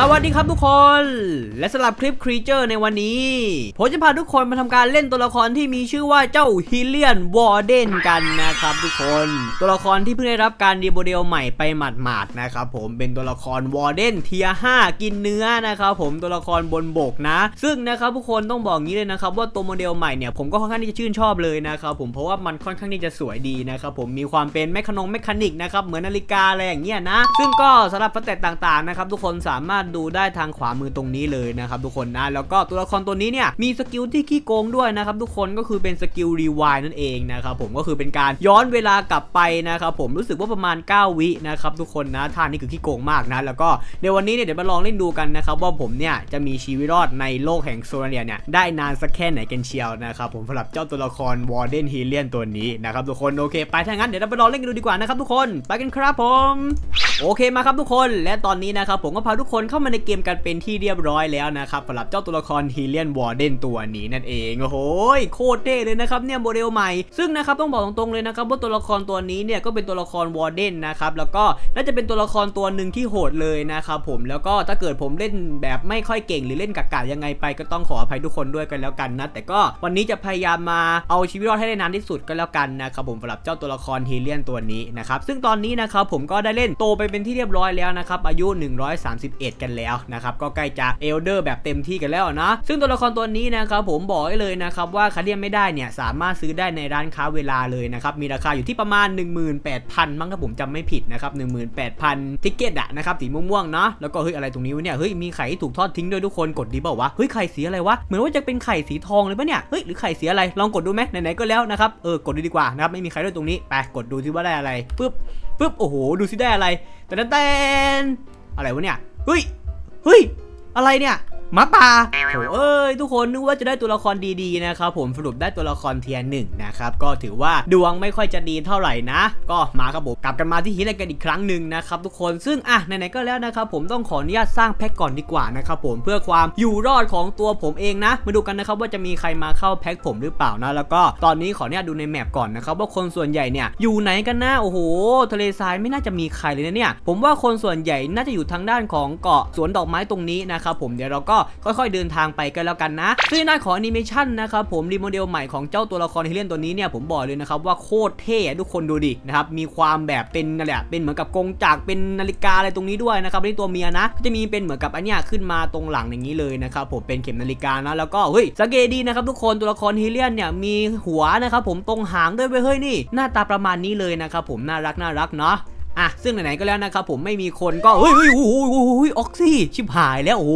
สวัสดีครับทุกคน และสำหรับคลิปครีเจอร์ในวันนี้ ผมจะพาทุกคนมาทำการเล่นตัวละครที่มีชื่อว่าเจ้าฮิเลียนวอร์เดนกันนะครับทุกคน ตัวละครที่เพิ่งได้รับการดีโมเดลใหม่ไปหมาดๆนะครับผมเป็นตัวละครวอร์เดนเทีย5กินเนื้อนะครับผมตัวละครบนบกนะ ซึ่งนะครับทุกคนต้องบอกงี้เลยนะครับว่าตัวโมเดลใหม่เนี่ยผมก็ค่อนข้างที่จะชื่นชอบเลยนะครับผมเพราะว่ามันค่อนข้างที่จะสวยดีนะครับผมมีความเป็นแมคคานงแมคคานิกนะครับเหมือนนาฬิกาอะไรอย่างเงี้ยนะ ซึ่งก็สำหรับสเตตต่างๆนะครับทุกคนสามารถดูได้ทางขวามือตรงนี้เลยนะครับทุกคนนะแล้วก็ตัวละครตัวนี้เนี่ยมีสกิลที่ขี้โกงด้วยนะครับทุกคนก็คือเป็นสกิลรีวายนั่นเองนะครับผมก็คือเป็นการย้อนเวลากลับไปนะครับผมรู้สึกว่าประมาณ 9 วินะครับทุกคนนะท่านี้คือขี้โกงมากนะแล้วก็ในวันนี้เนี่ยเดี๋ยวมาลองเล่นดูกันนะครับว่าผมเนี่ยจะมีชีวิตรอดในโลกแห่งโซเนียเนี่ยได้นานสักแค่ไหนกันเชียวนะครับผมสำหรับเจ้าตัวละครวอร์เดนฮีเลียนตัวนี้นะครับทุกคนโอเค ไปถ้างั้นเดี๋ยวเราไปลองเล่นกันดูดีกว่านะครับทุกคนไปกันครับผม โอเคมาครับทุกคนและตอนนี้นะครับผมก็พาทุกคนเข้ามาในเกมกันเป็นที่เรียบร้อยแล้วนะครับสำหรับเจ้าตัวละครฮีเลียนวอร์เดนตัวนี้นั่นเองโอ้โหโคตรเท่เลยนะครับเนี่ยโมเดลใหม่ซึ่งนะครับต้องบอกตรงๆเลยนะครับว่าตัวละครตัวนี้เนี่ยก็เป็นตัวละครวอร์เดนนะครับแล้วก็น่าจะเป็นตัวละครตัวหนึ่งที่โหดเลยนะครับผมแล้วก็ถ้าเกิดผมเล่นแบบไม่ค่อยเก่งหรือเล่นกากๆยังไงไปก็ต้องขออภัยทุกคนด้วยกันแล้วกันนะแต่ก็วันนี้จะพยายามมาเอาชีวิตรอดให้ได้นานที่สุดก็แล้วกันนะครับผมสำหรับเจ้าตัวละครฮีเลียนตัวนี้นะครับซึ่งตอนนี้นะครับผมก็ได้เล่นโตไปเป็นที่เรียบร้อยแล้วนะครับอายุ 131กันแล้วนะครับก็ใกล้จะเอลเดอร์แบบเต็มที่กันแล้วนะซึ่งตัวละครตัวนี้นะครับผมบอกไว้เลยนะครับว่าครเรียกไม่ได้เนี่ยสามารถซื้อได้ในร้านค้าเวลาเลยนะครับมีราคาอยู่ที่ประมาณ 18,000 มั้งถ้าผมจำไม่ผิดนะครับ18,000 ทิกเก็ตอะนะครับสีม่วงๆเนาะแล้วก็เฮ้ยอะไรตรงนี้วะเนี่ยเฮ้ยมีไข่ที่ถูกทอดทิ้งด้วยทุกคนกดดีเปล่าวะเฮ้ยไข่สีอะไรวะเหมือนว่าจะเป็นไข่สีทองเลยปะเนี่ยเฮ้ยหรือไข่สีอะไรลองกดดูไหมไหนๆก็แล้วนะครับเออกดดูดีกว่านะครับไม่มีใครด้วยตรงนี้ไปกดดูซิว่าได้อะไรปึ๊บปึ๊บโอ้โหดูซิได้อะไรแต่แต่แต่อะไรวะเนี่ย เฮ้ย เฮ้ย อะไรเนี่ย มาป่าโถเอ้ยทุกคนนึกว่าจะได้ตัวละครดีๆนะครับผมสรุปได้ตัวละครเทียร์หนึ่งนะครับก็ถือว่าดวงไม่ค่อยจะดีเท่าไหร่นะ ก็มาครับผมกลับกันมาที่ฮิเลกันอีกครั้งหนึ่งนะครับทุกคนซึ่งอะไหนๆก็แล้วนะครับผมต้องขออนุญาตสร้างแพ็กก่อนดีกว่านะครับผมเพื่อความอยู่รอดของตัวผมเองนะ มาดูกันนะครับว่าจะมีใครมาเข้าแพ็กผมหรือเปล่านะแล้วก็ตอนนี้ขออนุญาตดูในแมปก่อนนะครับว่าคนส่วนใหญ่เนี่ยอยู่ไหนกันนะโอ้โหทะเลทรายไม่น่าจะมีใครเลยนะเนี่ยผมว่าคนส่วนใหญ่น่าจะอยู่ทางด้านของเกาะสวนดอกไม้ตรงนี้นะครับผมเดี๋ยวเราก็ค่อยๆเดินทางไปกันแล้วกันนะซึ่งในด้าของแอนิเมชันนะครับผมรีโมเดลใหม่ของเจ้าตัวละครเฮเลียนตัวนี้เนี่ยผมบอกเลยนะครับว่าโคตรเท่ทุกคนดูดินะครับมีความแบบเป็นอะไรอะเป็นเหมือนกับกงจักเป็นนาฬิกาอะไรตรงนี้ด้วยนะครับในตัวเมียนะก็จะมีเป็นเหมือนกับอันเนี้ยขึ้นมาตรงหลังอย่างนี้เลยนะครับผมเป็นเข็มนาฬิกานะแล้วก็เฮ้ยสังเกตดีนะครับทุกคนตัวละครเฮเลียนเนี่ยมีหัวนะครับผมตรงหางด้วยเว้ยเฮ้ยนี่ หน้าตาประมาณนี้เลยนะครับผมน่ารักน่ารักเนาะ อะซึ่งไหนๆก็แล้วนะครับผมไม่มีคนก็เฮ้ยเฮ้ยโอ้โหโอ้โหออกซี่ชิบหายแล้วโอ้โห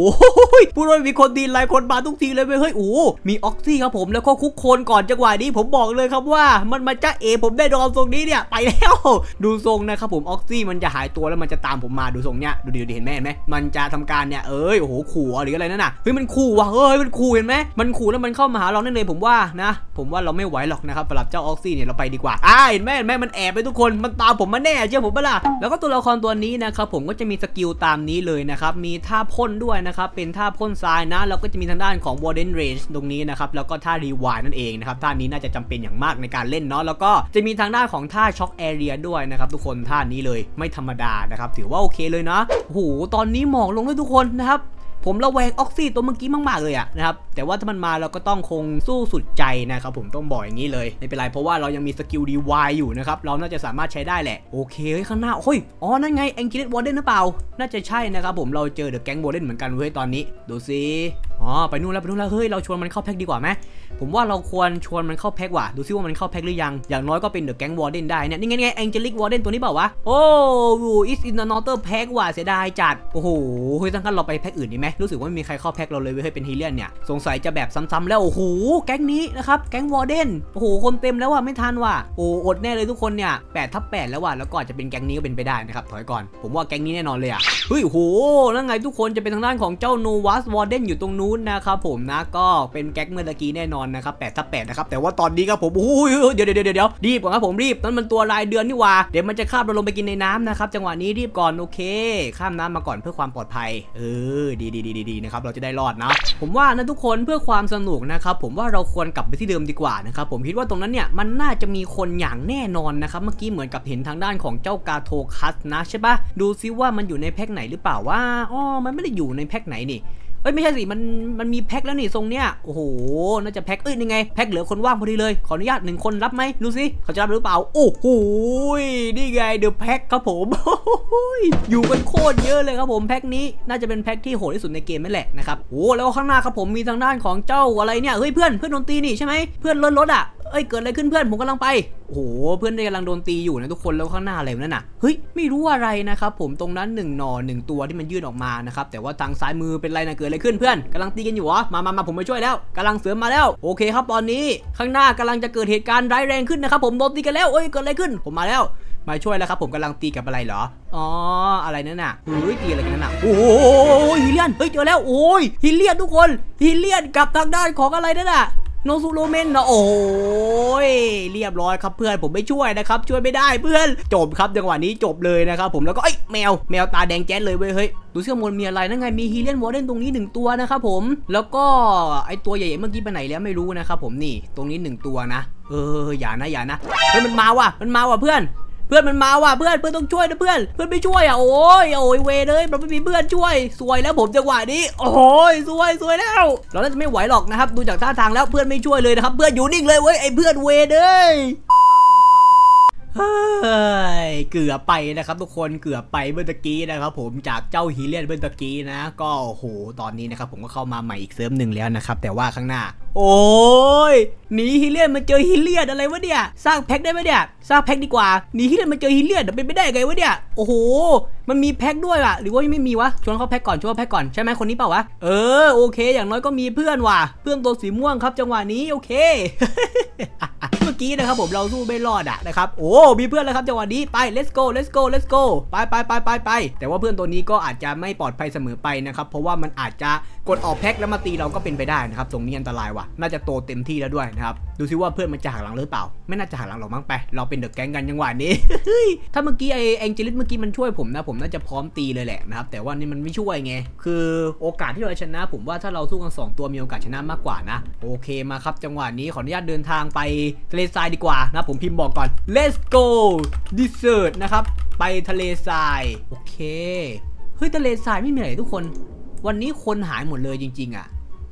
พูดว่ามีคนดีไลายคนมาทุกทีเลยเว้ยเฮ้ยโอ้มีออกซี่ครับผมแล้วก็คุกคนก่อนจังหวะนี้ผมบอกเลยครับว่ามันมาจ้าเอผมได้ดอมทรงนี้เนี่ยไปแล้วดูทรงนะครับผมออกซี่มันจะหายตัวแล้วมันจะตามผมมาดูทรงเนี้ยดูดิเห็นไหมเห็นไหมมันจะทำการเนี่ยเอ้ยโอ้โหขู่หรืออะไรนั่นน่ะเฮ้ยมันขู่ว่ะเฮ้ยมันขู่เห็นไหมมันขู่แล้วมันเข้ามาหาเราแน่เลยผมว่านะ ผมว่าเราไม่ไหวหรอกนะครับสำหรับเจ้าออกซี่เนี่ยเราไปดีกว่าอ่าเห็นไหมเห็นไหมมันแอบไปทุกคนมันตามผมมาแน่เชื่อผมปะล่ะแล้วก็ตัวละครตัวนี้นะครับผมก็จะมีสกิลตามนี้เลยนะครับมีท่าพ่นด้วยนะครับเป็นท่าพ่นทรายนะแล้วก็จะมีทางด้านของ Warden Range ตรงนี้นะครับแล้วก็ท่ารีวายนั่นเองนะครับท่านี้น่าจะจำเป็นอย่างมากในการเล่นเนาะแล้วก็จะมีทางด้านของท่าช็อคแอเรียด้วยนะครับทุกคนท่านี้เลยไม่ธรรมดานะครับถือว่าโอเคเลยนะโหตอนนี้หมอกลงด้วยทุกคนนะครับ ผมระแวงออกซิตัวเมื่อกี้มาก ๆ เลยอะนะครับ แต่ว่าถ้ามันมาเราก็ต้องคงสู้สุดใจนะครับผมต้องบอกอย่างนี้เลย ไม่เป็นไรเพราะว่าเรายังมีสกิลดีวายอยู่นะครับ เราน่าจะสามารถใช้ได้แหละ โอเคเฮ้ยข้างหน้าเฮ้ยอ๋อ นั่นไงแองกิเลตวอร์เดนหรือเปล่า น่าจะใช่นะครับผมเราเจอเดอะแก๊งวอร์เดนเหมือนกันเว้ยตอนนี้ ดูซิ อ๋อไปนู่นแล้วไปนู่นแล้วเฮ้ยเราชวนมันเข้าแพ็กดีกว่าไหมผมว่าเราควรชวนมันเข้าแพ็กว่ะดูซิว่ามันเข้าแพ็กหรือยังอย่างน้อยก็เป็นเดอะแก๊งวอร์เดนได้เนี่ยนี่ไงไงแองเจลิกวอร์เดนตัวนี้เปล่าวะโอ้วูอิสอินนอเตอร์แพ็กว่ะเสียดายจัดโอ้โหเฮ้ยตั้งกันเราไปแพ็กอื่นดีไหมรู้สึกว่าไม่มีใครเข้าแพ็กเราเลยเว้ยเฮ้ยเป็นฮีเลียนเนี่ยสงสัยจะแบบซ้ำๆแล้วโอ้โหแก๊งนี้นะครับแก๊งวอร์เดนโอ้โหคนเต็มแล้วว่ะไม่ทันว่ะโอ้อดแน่เลยทุกคนเนี่ย8ทับ8แล้วว่ะแล้วก็อาจจะเป็นแก๊งนี้ก็เป็นไปได้นะครับถอยก่อนผมว่าแก๊งนี้แน่นอนเลยอะเฮ้ยโหแล้วไงทุกคนจะเป็นทางด้านของเจ้าโนวัสวอร์เดนอยู่ตรงนู้นนะครับผมนะก็เป็นแก๊งเมื่อกี้แน่นอนนะครับ8ทับ8นะครับแต่ว่าตอนนี้ครับผมโอ้ยเดี๋ยวเดี๋ยวเดี๋ยวเดี๋ยวรีบก่อนครับผมรีบนั่นมันตัวรายเดือนนี่ว่าเดี๋ยวมันจะข้ามเราลงไปกินในน้ำนะครับจังหวะนี้รีบก่อนโอเค ข้ามน้ำมาก่อนเพื่อความปลอดภัย เออดีดีดีดีนะครับเราจะได้รอดนะ ผมว่านะทุกคนคนเพื่อความสนุกนะครับผมว่าเราควรกลับไปที่เดิมดีกว่านะครับผมคิดว่าตรงนั้นเนี่ยมันน่าจะมีคนอย่างแน่นอนนะครับเมื่อกี้เหมือนกับเห็นทางด้านของเจ้ากาโทคัสนะใช่ปะดูซิว่ามันอยู่ในแพ็คไหนหรือเปล่าว่าอ๋อมันไม่ได้อยู่ในแพ็คไหนนี่เอ้ยไม่ใช่สิมันมันมีแพ็คแล้วนี่ทรงเนี้ยโอ้โหน่าจะแพ็คเอ้ยนี่ไงแพ็คเหลือคนว่างพอดีเลยขออนุญาตหนึ่งคนรับไหมดูสิเขาจะรับหรือเปล่าโอ้โหนี่ไงเดอะแพ็คครับผมอยู่กันโคตรเยอะเลยครับผมแพ็คนี้น่าจะเป็นแพ็คที่โหดที่สุดในเกมนั่นแหละนะครับโอ้แล้วข้างหน้าครับผมมีทางด้านของเจ้าอะไรเนี่ยเฮ้ยเพื่อนเพื่อนดนตรีนี่ใช่ไหมเพื่อนเลื่อนรถอะ เอ้ยเกิดอะไรขึ้นเพื่อนผมกำลังไปโอ้โหเพื่อนกำลังโดนตีอยู่นะทุกคนแล้วข้างหน้าอะไรนั่นน่ะเฮ้ยไม่รู้อะไรนะครับผมตรงนั้นหนึ่งหน่อหนึ่งตัวที่มันยื่นออกมานะครับแต่ว่าทางซ้ายมือเป็นไรนะเกิดอะไรขึ้นเพื่อนกำลังตีกันอยู่เหรอมามามาผมมาช่วยแล้วกำลังเสริมมาแล้วโอเคครับตอนนี้ข้างหน้ากำลังจะเกิดเหตุการณ์ร้ายแรงขึ้นนะครับผมโดนตีกันแล้วเอ้ยเกิดอะไรขึ้นผมมาแล้วมาช่วยแล้วครับผมกำลังตีกับอะไรเหรอ อ๋อ อะไรนั่นน่ะเฮ้ยตีอะไรกันนั่นน่ะ โอ้โหฮิเลียน เฮ้ยเจอแล้ว โอ้ยฮิเลียนทุกคน ฮิเลียนกับทางด้านของอะไรนั่นน่ะ โนซูโรเมนนะโอ้ยเรียบร้อยครับเพื่อนผมไม่ช่วยนะครับ ช่วยไม่ได้เพื่อนจบครับจังหวะนี้จบเลยนะครับผมแล้วก็ไอ้แมวแมวตาแดงแจ๊ดเลยเว้ยเฮ้ยดูสิข้างบนมีอะไรนั่นไงมีฮีเลียนวอร์เดนตรงนี้หนึ่งตัวนะครับผมแล้วก็ไอตัวใหญ่ๆเมื่อกี้ไปไหนแล้วไม่รู้นะครับผมนี่ตรงนี้หนึ่งตัวนะ เอออย่านะอย่านะเฮ้ยมันมาว่ะมันมาว่ะเพื่อน พื่อนมันมาว่ะเพื่อนเพื่อนต้องช่วยนะเพื่อน เพื่อนไม่ช่วยอะโอ้ยโอ้ยเวเลยเราไม่มีเพื่อนช่วยสวยแล้วผมจังหวะนี้ โอ้ยสวยสวยแล้ว เราน่าจะไม่ไหวหรอกนะครับ ดูจากท่าทางแล้วเพื่อนไม่ช่วยเลยนะครับ เพื่อนอยู่นิ่งเลยเว้ยไอ้เพื่อนเวเลย เฮ้ยเกือบไปนะครับ ทุกคนเกือบไปเมื่อตะกี้นะครับผมจากเจ้าฮีเลียนเมื่อตะกี้นะ ก็โอ้โหตอนนี้นะครับผมก็เข้ามาใหม่อีกเซิร์ฟหนึ่งแล้วนะครับแต่ว่าข้างหน้า โอ้ยหนีฮิเลียนมาเจอฮิเลียนอะไรวะเนี่ยสร้างแพ็คได้ไหมเนี่ยสร้างแพ็คดีกว่าหนีฮิเลียนมาเจอฮิเลียนเป็นไปได้ไงวะเนี่ยโอ้โห มันมีแพ็คด้วยว่ะหรือว่าไม่มีวะชวนเขาแพ็คก่อนชวนเขาแพ็คก่อนใช่ไหมคนนี้เปล่าวะเออโอเค อย่างน้อยก็มีเพื่อนว่ะ เพื่อนตัวสีม่วงครับ จังหวะนี้โอเค มื่อกี้นะครับผมเราสู้ไม่รอดอะนะครับโอ้มีเพื่อนแล้วครับจังหวะนี้ไป let's go let's go let's go ไปไปไปไปไปแต่ว่าเพื่อนตัวนี้ก็อาจจะไม่ปลอดภัยเสมอไปนะครับเพราะว่ามันอาจจะกดออกแพ็คแล้วมาตีเราก็เป็นไปได้นะครับตรงนี้อันตรายว่ะน่าจะโตเต็มที่แล้วด้วยนะครับดูซิว่าเพื่อนมันจะหักหลังหรือเปล่า ไม่น่าจะหักหลังหรอกมั้งไป เราเป็นเดอะแก๊งกันจังหวะนี้ถ้าเมื่อกี้ไอแองเจลิสเมื่อกี้มันช่วยผมนะผมน่าจะพร้อมตีเลยแหละนะครับแต่ว่านี่มันไม่ช่วยไงคือโอกาสที่เราจะชนะ ผมว่าถ้าเราสู้กันสองตัวมีโอกาสชนะมากกว่านะ โอเคมาครับจังหวะนี้ขออนุญาตเดินทางไปทะเลทรายดีกว่านะผมพิมพ์บอกก่อน let's go desert นะครับ ไปทะเลทราย โอเค เฮ้ย ทะเลทรายไม่มีอะไรทุกคน วันนี้คนหายหมดเลยจริง ๆ อะ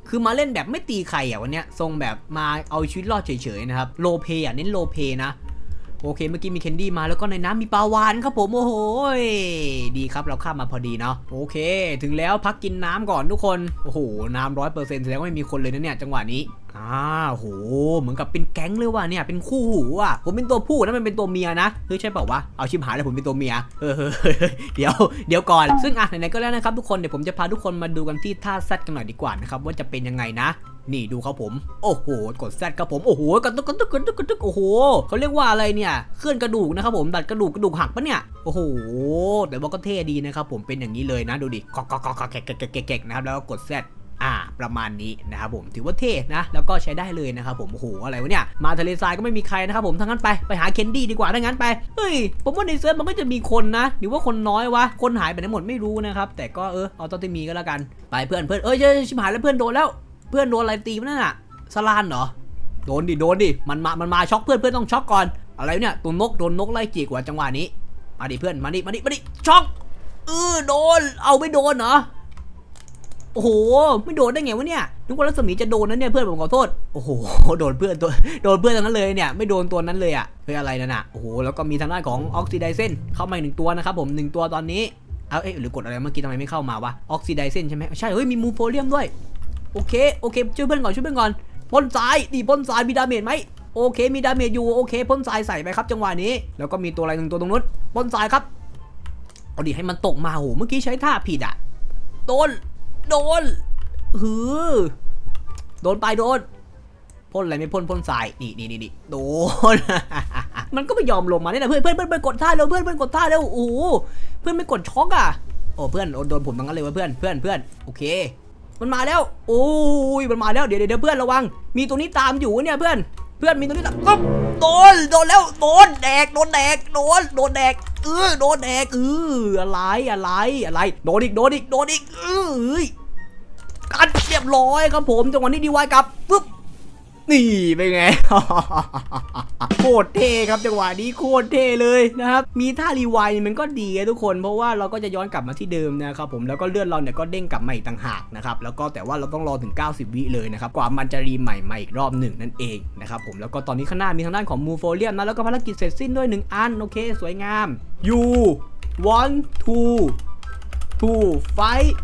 คือมาเล่นแบบไม่ตีใครอะวันเนี้ย ทรงแบบมาเอาชีวิตรอดเฉยๆนะครับ โลเพอะเน้นโลเพนะ โอเค เมื่อกี้มีเคนดี้มาแล้วก็ในน้ำมีปลาวานครับผมโอ้โหดีครับเราข้ามมาพอดีเนาะ โอเค ถึงแล้วพักกินน้ำก่อนทุกคน โอ้โห น้ำร้อยเปอร์เซ็นต์แสดงว่าไม่มีคนเลยนะเนี่ยจังหวะนี้ อ้าวโห เหมือนกับเป็นแก๊งเลยว่ะเนี่ย เป็นคู่หูอะ ผมเป็นตัวผู้นะมันเป็นตัวเมียนะ เฮ้ยใช่เปล่าวะ เอาชิมหายแล้วผมเป็นตัวเมีย เออเดี๋ยว เดี๋ยวก่อน ซึ่งอะไหนๆก็แล้วนะครับทุกคน เดี๋ยวผมจะพาทุกคนมาดูกันที่ท่าแซดกันหน่อยดีกว่านะครับว่าจะเป็นยังไงนะนี่ดูครับผม โอ้โห กดแซดครับผม โอ้โหกระตุกกระตุกกระตุกกระตุกโอ้โห เขาเรียกว่าอะไรเนี่ย เคลื่อนกระดูกนะครับผม ดัดกระดูกกระดูกหักปะเนี่ย โอ้โห แต่ว่าก็เท่ดีนะครับผม เป็นอย่างนี้เลยนะ ดูดิกอกกอกกอกแกะแกกแกกนะครับ แล้วก็กดแซด อ่า ประมาณนี้นะครับผมถือว่าเท่นะ แล้วก็ใช้ได้เลยนะครับผมโอ้โหอะไรวะเนี่ยมาทะเลทรายก็ไม่มีใครนะครับผมทั้งนั้นไปไปหาเคนดี้ดีกว่าถ้างั้นไปเฮ้ยผมว่าในเซิร์ฟมันก็จะมีคนนะหรือว่าคนน้อยวะคนหายไปไหนหมดไม่รู้นะครับแต่ก็เออเอาตอนที่มีก็แล้วกันไปเพื่อนเพื่อนเอ้ยเอ้ยชิบหายแล้วเพื่อนโดนแล้ว เพื่อนโดนอะไรตีมันนั่นน่ะสลานเหรอโดนดิโดนดิมันมามันมาช็อกเพื่อนเพื่อนต้องช็อกก่อนอะไรเนี่ยตัวนกโดนนกไล่จีกว่าจังหวะนี้มาดิเพื่อนมาดิมาดิมาดิช็อกเออโดนเอาไม่โดนเหรอ โอ้โห ไม่โดนได้ไงวะเนี่ยนึกว่ารัศมีจะโดนนะเนี่ยเพื่อนผมขอโทษ โอ้โห โดนเพื่อนตัว โดนเพื่อนทั้งนั้นเลยเนี่ย ไม่โดนตัวนั้นเลยอะเฮ้ยอะไรนั่นน่ะโอ้โห แล้วก็มีทางด้านของออกซิไดเซนเข้ามาอีกหนึ่งตัวนะครับผมหนึ่งตัวตอนนี้ เอาเอ๊ะหรือกดอะไรเมื่อกี้ทำไมไม่เข้ามาวะ ออกซิไดเซนใช่ไหมใช่ เฮ้ย มีมูโฟเลียมด้วย โอเค โอเค ช่วยเพื่อนก่อน ช่วยเพื่อนก่อนพ่นทรายดีพ่นทรายมีดาเมจไหมโอเค มีดาเมจอยู่ โอเคพ่นทรายใส่ไปครับ จังหวะนี้ แล้วก็มีตัวอะไรหนึ่งตัวตรงนู้นพ่นทรายครับ เอาดิให้มันตกมาโห เมื่อกี้ใช้ท่าผิดอะโดน โดนหือโดนไปโดนพ่นอะไรไม่พ่นพ่นทรายนี่นี่นี่นี่โดนมันก็ไม่ยอมลงมาเนี่ยนะเพื่อนเพื่อนเพื่อนเพื่อนกดท่าเร็วเพื่อนเพื่อนกดท่าเร็วโอ้โหเพื่อนไม่กดช็อกอะโอ้เพื่อนโดนผมทั้งนั้นเลยวะเพื่อนเพื่อนเพื่อนโอเค มันมาแล้ว โอ้ยมันมาแล้วเดี๋ยวเดี๋ยวเพื่อนระวัง มีตัวนี้ตามอยู่เนี่ยเพื่อน เพื่อนมีตัวนี้ตามโดนโดนแล้วโดนแดกโดนแดกโดนโดนแดก เออโดนแดกเอออะไรอะไรอะไรโดนอีกโดนอีกโดนอีกเออกันเรียบร้อยครับผมจังหวะนี้ดีไวกลับปึ๊บ นี่เป็นไง โคตรเท่ครับจังหวะนี้โคตรเท่เลยนะครับ มีท่ารีไวล์มันก็ดีนะทุกคน เพราะว่าเราก็จะย้อนกลับมาที่เดิมนะครับผมแล้วก็เลื่อนเราเนี่ยก็เด้งกลับมาอีกต่างหากนะครับแล้วก็แต่ว่าเราต้องรอถึง 90 วิเลยนะครับกว่ามันจะรีใหม่มาอีกรอบหนึ่งนั่นเองนะครับผมแล้วก็ตอนนี้ข้างหน้ามีทางด้านของมูโฟเลียมนะแล้วก็ภารกิจเสร็จสิ้นด้วย 1 อันโอเค สวยงาม you want to to fight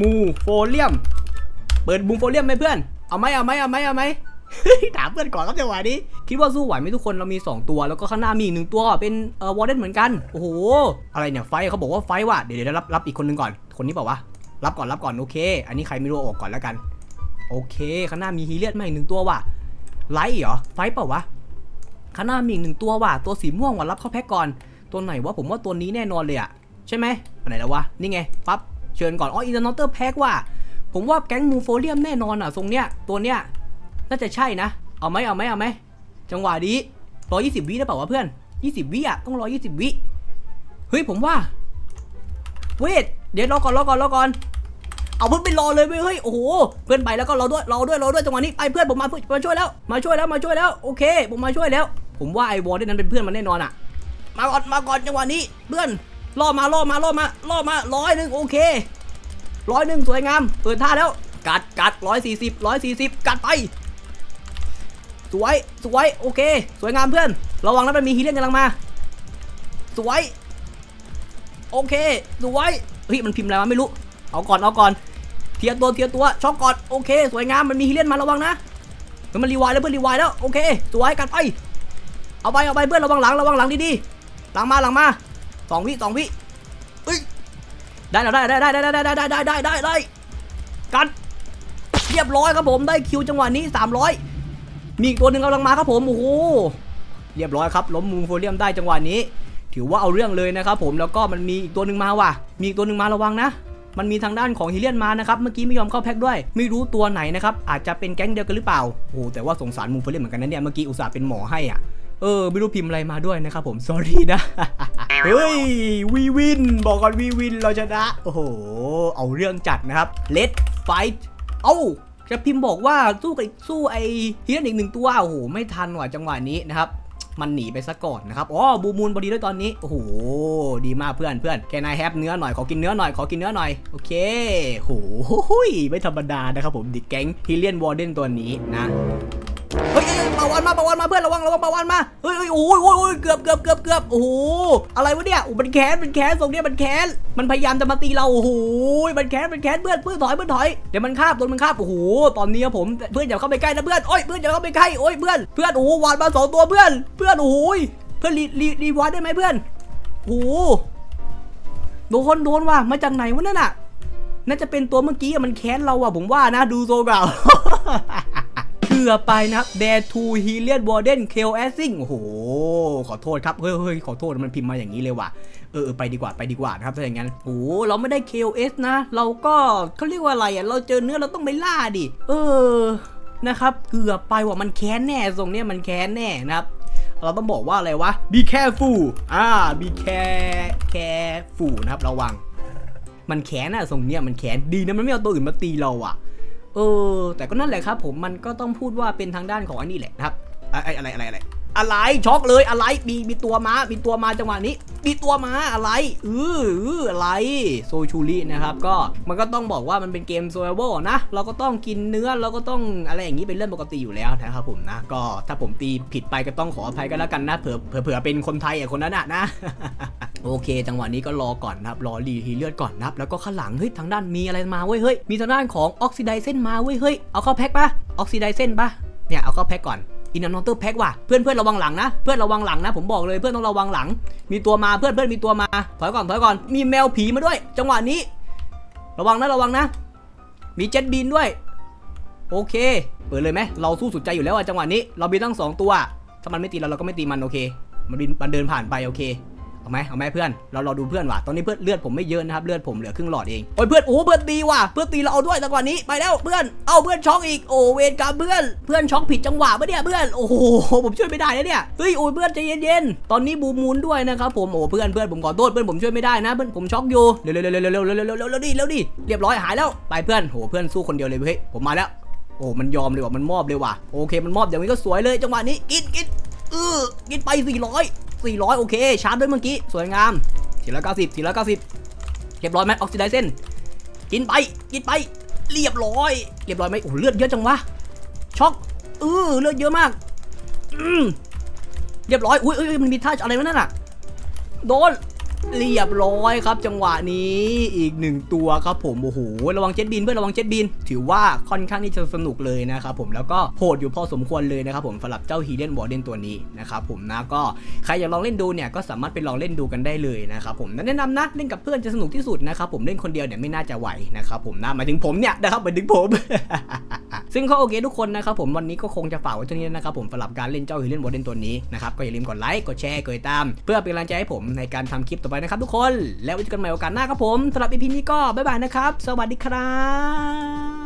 มูโฟเลียมเปิดมูโฟเลียมไหมเพื่อนเอาไหมเอาไหมเอาไหมเอาไหม ถามเพื่อนก่อนครับจังหวะนี้ คิดว่าสู้ไหวไหมทุกคนเรามี 2 ตัว แล้วก็ข้างหน้ามีอีกหนึ่งตัวเป็นเอ่อวอร์เดนเหมือนกัน โอ้โห อะไรเนี่ยไฟเขาบอกว่าไฟว่ะเดี๋ยวเดี๋ยวรับรับอีกคนนึงก่อน คนนี้เปล่าวะ รับก่อนรับก่อนโอเค อันนี้ใครไม่รู้ออกก่อนแล้วกัน โอเคข้างหน้ามีฮีเลียดมาอีกหนึ่งตัวว่ะ ไลท์เหรอ ไฟเปล่าวะ ข้างหน้ามีอีกหนึ่งตัวว่ะ ตัวสีม่วงว่ะรับเข้าแพ็กก่อน ตัวไหนวะผมว่าตัวนี้แน่นอนเลยอะใช่ไหมไหนแล้ววะ นี่ไง ปั๊บ เชิญก่อน อ๋ออินเตอร์นอเตอร์แพ็กว่ะผมว่าแก๊งมูโฟเลียมแน่นอนอะทรงเนี้ย ตัวเนี้ย น่าจะใช่นะ เอาไหมเอาไหมเอาไหมจังหวะนี้ร้อยี่สิบวิได้เปล่าวะเพื่อนยี่สิบวิอะต้องรอยี่สิบวิเฮ้ยผมว่า เวทเดี๋ยวรอก่อนรอก่อนรอก่อนเอาเพื่อนไปรอเลยเว้ยเฮ้ยโอ้โหเพื่อนไปแล้วก็รอด้วยรอด้วยรอด้วยจังหวะนี้ไปเพื่อนผมมาเพื่อนมาช่วยแล้วมาช่วยแล้วมาช่วยแล้วโอเค ผมมาช่วยแล้ว ผมว่าไอ้วอลนั้นเป็นเพื่อนมันแน่นอนอะ มาก่อนมาก่อนจังหวะนี้ เพื่อนล่อมาล่อมาล่อมาล่อมาร้อยหนึ่งโอเคร้อยหนึ่งสวยงามเปิดท่าแล้ว กัดกัดร้อยสี่สิบร้อยสี่สิบกัดไป สวย สวย โอเค สวยงามเพื่อน ระวังนะมันมีฮีเลียนกำลังมา สวย โอเค สวย เฮ้ย มันพิมพ์อะไรวะไม่รู้ เอาก่อน เอาก่อน เทียร์ตัว เทียร์ตัว ช็อกก่อน โอเค สวยงาม มันมีฮีเลียนมาระวังนะเฮ้ยมันรีไวล์แล้วเพื่อนรีไวล์แล้ว โอเค สวยกัดไป เอาไป เอาไปเพื่อนระวังหลัง ระวังหลังดีๆ หลังมา หลังมาสองวิสองวิเฮ้ย ได้แล้วได้ได้ได้ได้ได้ได้ได้ได้ได้ได้กัดเรียบร้อยครับผม ได้คิวจังหวะนี้ 300 มีอีกตัวหนึ่งกำลังมาครับผมโอ้โหเรียบร้อยครับล้มมูโฟเลียมได้จังหวะนี้ ถือว่าเอาเรื่องเลยนะครับผมแล้วก็มันมีอีกตัวหนึ่งมาว่ะ มีอีกตัวหนึ่งมาระวังนะมันมีทางด้านของฮิเลียนมานะครับ เมื่อกี้ไม่ยอมเข้าแพ็คด้วย ไม่รู้ตัวไหนนะครับ อาจจะเป็นแก๊งเดียวกันหรือเปล่า โอ้แต่ว่าสงสารมูโฟเลียมเหมือนกันนะเนี่ย เมื่อกี้อุตส่าห์เป็นหมอให้อะ เออ ไม่รู้พิมพ์อะไรมาด้วยนะครับผม sorry นะ เฮ้ย วีวิน บอกก่อนวีวินเราชนะ โอ้โห เอาเรื่องจัดนะครับ let fight เอ้า จะพิมพ์บอกว่าสู้กับสู้ไอ้ฮีโร่อีกหนึ่งตัวโอ้โหไม่ทันว่ะจังหวะนี้นะครับมันหนีไปซะก่อนนะครับ อ๋อ บูมูลพอดีด้วยตอนนี้ โอ้โห ดีมากเพื่อนเพื่อนแค่นายแฮปเนื้อหน่อย ขอกินเนื้อหน่อย ขอกินเนื้อหน่อย โอเคโหไม่ธรรมดานะครับผมดิแก๊งฮิเลียนวอร์เดนตัวนี้นะ เฮ้ยาวานมาปาวานมาเพื่อนระวังระวังปาวานมาเฮ้ยเฮ้ยโอ้ยโอ้ยเกือบเกือบเกือบเกือบโอ้โหอะไรวะเนี่ยโอ้มันแค้นมันแค้นตรงเนี้ยมันแค้นมันพยายามจะมาตีเราโอ้โหมันแค้นมันแค้นเพื่อนเพื่อนถอยเพื่อนถอยเดี๋ยวมันคาบโดนมันคาบโอ้โหตอนนี้ครับผมเพื่อนอย่าเข้าไปใกล้นะเพื่อนโอ้ยเพื่อนอย่าเข้าไปใกล้โอ้ยเพื่อนเพื่อนโอ้หวานมาสองตัวเพื่อน เพื่อนโอ้โหเพื่อนรีรีรีวอร์ดได้ไหมเพื่อนโอ้โหโดนโดนว่ะมาจากไหนวะนั่นน่ะน่าจะเป็นตัวเมื่อกี้อะมันแค้นเราอะผมว่านะดูโซเก่า เกือบไปนะครับ Dare to h e l i a n Warden k l a s s i n g โอ้โห ขอโทษครับ เฮ้ยเฮ้ยขอโทษมันพิมพ์มาอย่างนี้เลยว่ะ เออไปดีกว่าไปดีกว่านะครับถ้าอย่างนั้นโอ้เราไม่ได้ KOS นะ เราก็เขาเรียกว่าอะไรอะ เราเจอเนื้อเราต้องไปล่าดิ เออ นะครับ เกือบไปว่ะมันแค้นแน่ทรงเนี้ยมันแค้นแน่นะครับเราต้องบอกว่าอะไรวะ be careful อ่า be care careful นะครับ ระวัง มันแค้นอะทรงเนี้ยมันแค้นดีนะมันไม่เอาตัวอื่นมาตีเราอะ เออ แต่ก็นั่นแหละครับ ผมมันก็ต้องพูดว่าเป็นทางด้านของอันนี้แหละนะครับอะไรอะไรอะไรอะไร อะไรช็อกเลยอะไรมีมีตัวมามีตัวมาจังหวะนี้มีตัวมาอะไรเออออะไรโซชูรินะครับก็มันก็ต้องบอกว่ามันเป็นเกมโซเวอร์นะ เราก็ต้องกินเนื้อเราก็ต้องอะไรอย่างนี้เป็นเรื่องปกติอยู่แล้วนะครับผมนะ ก็ถ้าผมตีผิดไปก็ต้องขออภัยกันแล้วกันนะเผื่อเผื่อเป็นคนไทยไอะคนนั้นน่ะนะโอเค จังหวะนี้ก็รอก่อนนะครับรอรีทีเลือดก่อนนะครับแล้วก็ข้างหลังเฮ้ยทางด้านมีอะไรมาเว้ยเฮ้ยมีทางด้านของออกซิไดเซนมาเว้ยเฮ้ยเอาเข้าแพ็คปะออกซิไดเซนปะเนี่ยเอาเข้าแพ็คก่อน อินนนอเตอร์แพ็กว่ะเพื่อนเพื่อนระวังหลังนะเพื่อนระวังหลังนะผมบอกเลยเพื่อนต้องระวังหลัง มีตัวมาเพื่อนเพื่อนมีตัวมาถอยก่อนถอยก่อนมีแมวผีมาด้วย จังหวะนี้ ระวังนะระวังนะ มีเจ็ตบินด้วย โอเค เปิดเลยไหมเราสู้สุดใจอยู่แล้วอะจังหวะนี้ เราบินตั้งสองตัวถ้ามันไม่ตีเราเราก็ไม่ตีมันโอเค มันบินมันเดินผ่านไปโอเค เอาไหมเอาไหมเพื่อนเราเราดูเพื่อนว่ะตอนนี้เพื่อนเลือดผมไม่เยอะนะครับเลือดผมเหลือครึ่งหลอดเองโอ้ยเพื่อนโอ้เพื่อนตีว่ะเพื่อนตีเราเอาด้วยแต่ก่อนนี้ไปแล้วเพื่อนเอาเพื่อนช็อกอีกโอ้เวรกรรมเพื่อนเพื่อนช็อกผิดจังหวะปะเนี่ยเพื่อนโอ้โหผมช่วยไม่ได้นะเนี่ยเฮ้ยโอ้ยเพื่อนใจเย็นๆตอนนี้บูมมูนด้วยนะครับผมโอ้เพื่อนเพื่อนผมขอโทษเพื่อนผมช่วยไม่ได้นะเพื่อนผมช็อกอยู่เร็วเร็วเร็วเร็วเร็วเร็วเร็วเร็วเร็วเร็วดิเร็วดิเรียบร้อยหายแล้วไปเพื่อนโหเพื่อนสู้คนเดียวเลยเฮ้ยผมมาแล้วโอ้มันยอมเลยว่ะมันมอบเลยว่ะโอเคมันมอบอย่างนี้ก็สวยเลยจังหวะนี้กินกินเออกินไป400 400 โอเค ชาร์จด้วยเมื่อกี้ สวยงาม 490 490 เรียบร้อยไหมออกซิไดเซนกินไป กินไป เรียบร้อย เรียบร้อยไหมโอ้เลือดเยอะจังวะ ช็อกเออเลือดเยอะมาก อืมเรียบร้อย อุ้ยเอ้ยมันมีท่าอะไรวะนั่นน่ะ โดน เรียบร้อยครับ จังหวะนี้อีกหนึ่งตัวครับผมโอ้โหระวังเจ็ตบินเพื่อนระวังเจ็ตบิน ถือว่าค่อนข้างที่จะสนุกเลยนะครับผมแล้วก็โหดอยู่พอสมควรเลยนะครับผมสำหรับเจ้าฮีเดนบอร์เดนตัวนี้นะครับผมนะก็ใครอยากลองเล่นดูเนี่ยก็สามารถไปลองเล่นดูกันได้เลยนะครับผมแนะนำนะเล่นกับเพื่อนจะสนุกที่สุดนะครับผมเล่นคนเดียวเนี่ยไม่น่าจะไหวนะครับผมนะหมายถึงผมเนี่ยนะครับหมายถึงผม ซึ่งก็โอเคทุกคนนะครับผมวันนี้ก็คงจะฝากไว้เท่านี้นะครับผมสำหรับการเล่นเจ้าฮีเดนบอร์เดนตัวนี้นะครับก็อย่าลืมกดไลค์กดแชร์กดติดตาม เพื่อเป็นกำลังใจให้ผมในการทำคลิปต่อไปนะครับทุกคน แล้วไว้เจอกันใหม่โอกาสหน้าครับผมสำหรับ EP นี้ก็บ๊ายบายนะครับ สวัสดีครับ